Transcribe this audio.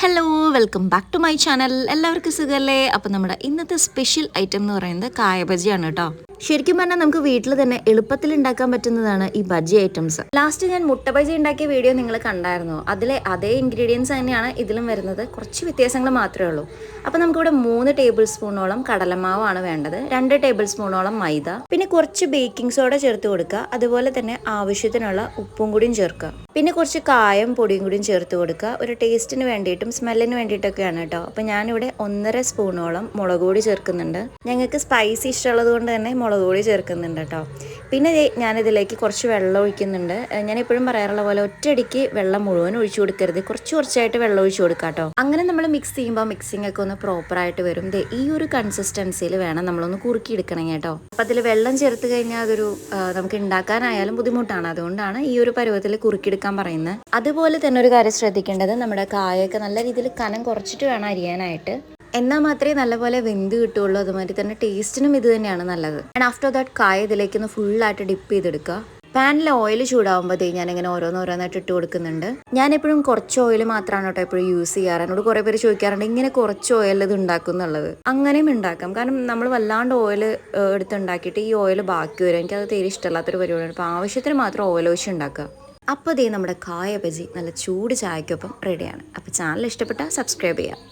Hello welcome back to my channel എല്ലാവർക്കും സുഖമല്ലേ അപ്പം നമ്മുടെ ഇന്നത്തെ സ്പെഷ്യൽ ഐറ്റം എന്ന് പറയുന്നത് കായബജിയാണ് കേട്ടോ. ശരിക്കും പറഞ്ഞാൽ നമുക്ക് വീട്ടിൽ തന്നെ എളുപ്പത്തിൽ ഉണ്ടാക്കാൻ പറ്റുന്നതാണ് ഈ ബജി ഐറ്റംസ്. ലാസ്റ്റ് ഞാൻ മുട്ട ബജി ഉണ്ടാക്കിയ വീഡിയോ നിങ്ങൾ കണ്ടായിരുന്നു? അതിലെ അതേ ഇൻഗ്രീഡിയൻസ് തന്നെയാണ് ഇതിലും വരുന്നത്. കുറച്ച് വ്യത്യാസങ്ങൾ മാത്രമേ ഉള്ളൂ. അപ്പോൾ നമുക്കിവിടെ മൂന്ന് ടേബിൾ സ്പൂണോളം കടലമാവാണ് വേണ്ടത്. രണ്ട് ടേബിൾ സ്പൂണോളം മൈദ. പിന്നെ കുറച്ച് ബേക്കിംഗ് സോഡ ചേർത്ത് കൊടുക്കുക. അതുപോലെ തന്നെ ആവശ്യത്തിനുള്ള ഉപ്പും കൂടിയും ചേർക്കുക. പിന്നെ കുറച്ച് കായം പൊടിയും കൂടിയും ചേർത്ത് കൊടുക്കുക. ഒരു ടേസ്റ്റിന് വേണ്ടിയിട്ടും സ്മെല്ലിന് വേണ്ടിയിട്ടൊക്കെയാണ് കേട്ടോ. അപ്പോൾ ഞാനിവിടെ ഒന്നര സ്പൂണോളം മുളക് പൊടി ചേർക്കുന്നുണ്ട്. ഞങ്ങൾക്ക് സ്പൈസി ഇഷ്ടമുള്ളത് കൊണ്ട് തന്നെ മുളക് പൊടി ചേർക്കുന്നുണ്ട് കേട്ടോ. പിന്നെ ഞാനിതിലേക്ക് കുറച്ച് വെള്ളം ഒഴിക്കുന്നുണ്ട്. ഞാൻ എപ്പോഴും പറയാറുള്ള പോലെ ഒറ്റയടിക്ക് വെള്ളം മുഴുവൻ ഒഴിച്ചു കൊടുക്കരുത്. കുറച്ച് കുറച്ചായിട്ട് വെള്ളം ഒഴിച്ചു കൊടുക്കുക കേട്ടോ. അങ്ങനെ നമ്മൾ മിക്സ് ചെയ്യുമ്പോൾ മിക്സിംഗ് ഒക്കെ ഒന്ന് പ്രോപ്പറായിട്ട് വരും. ഈ ഒരു കൺസിസ്റ്റൻസിയിൽ വേണം നമ്മളൊന്ന് കുറുക്കി എടുക്കണം കേട്ടോ. അപ്പം അതിൽ വെള്ളം ചേർത്ത് കഴിഞ്ഞാൽ അതൊരു നമുക്ക് ഉണ്ടാക്കാനായാലും ബുദ്ധിമുട്ടാണ്. അതുകൊണ്ടാണ് ഈ ഒരു പരുവത്തിൽ കുറുക്കിയെടുക്കാൻ പറയുന്നത്. അതുപോലെ തന്നെ ഒരു കാര്യം ശ്രദ്ധിക്കേണ്ടത് നമ്മുടെ കായൊക്കെ നല്ല രീതിയിൽ കനം കുറച്ചിട്ട് വേണം അരിയാനായിട്ട്. എന്നാൽ മാത്രമേ നല്ലപോലെ വെന്ത് കിട്ടുള്ളൂ അതുമാതിരി തന്നെ ടേസ്റ്റിനും ഇത് തന്നെയാണ് നല്ലത്. ആൻഡ് ആഫ്റ്റർ ദാറ്റ് കായ ഇതിലേക്ക് ഒന്ന് ഫുള്ളായിട്ട് ഡിപ്പ് ചെയ്തെടുക്കുക. പാനിൽ ഓയിൽ ചൂടാവുമ്പോഴത്തേ ഞാനിങ്ങനെ ഓരോന്നോരോന്നായിട്ട് ഇട്ട് കൊടുക്കുന്നുണ്ട്. ഞാൻ എപ്പോഴും കുറച്ച് ഓയിൽ മാത്രമാണ് കേട്ടോ എപ്പോഴും യൂസ് ചെയ്യാറ്. എന്നോട് കുറേ പേര് ചോദിക്കാറുണ്ട് ഇങ്ങനെ കുറച്ച് ഓയിൽ ഇത് ഉണ്ടാക്കും എന്നുള്ളത്? അങ്ങനെയും ഉണ്ടാക്കാം. കാരണം നമ്മൾ വല്ലാണ്ട് ഓയിൽ എടുത്തുണ്ടാക്കിയിട്ട് ഈ ഓയിൽ ബാക്കി വരും. എനിക്കത് തീരെ ഇഷ്ടമല്ലാത്തൊരു പരിപാടിയാണ്. അപ്പോൾ ആവശ്യത്തിന് മാത്രം ഓയിൽ ഒഴിച്ച് ഉണ്ടാക്കുക. അപ്പോൾ ദേ നമ്മുടെ കായ ബജി നല്ല ചൂട് ചായക്കൊപ്പം റെഡിയാണ് അപ്പോൾ ചാനൽ ഇഷ്ടപ്പെട്ടാൽ സബ്സ്ക്രൈബ് ചെയ്യാം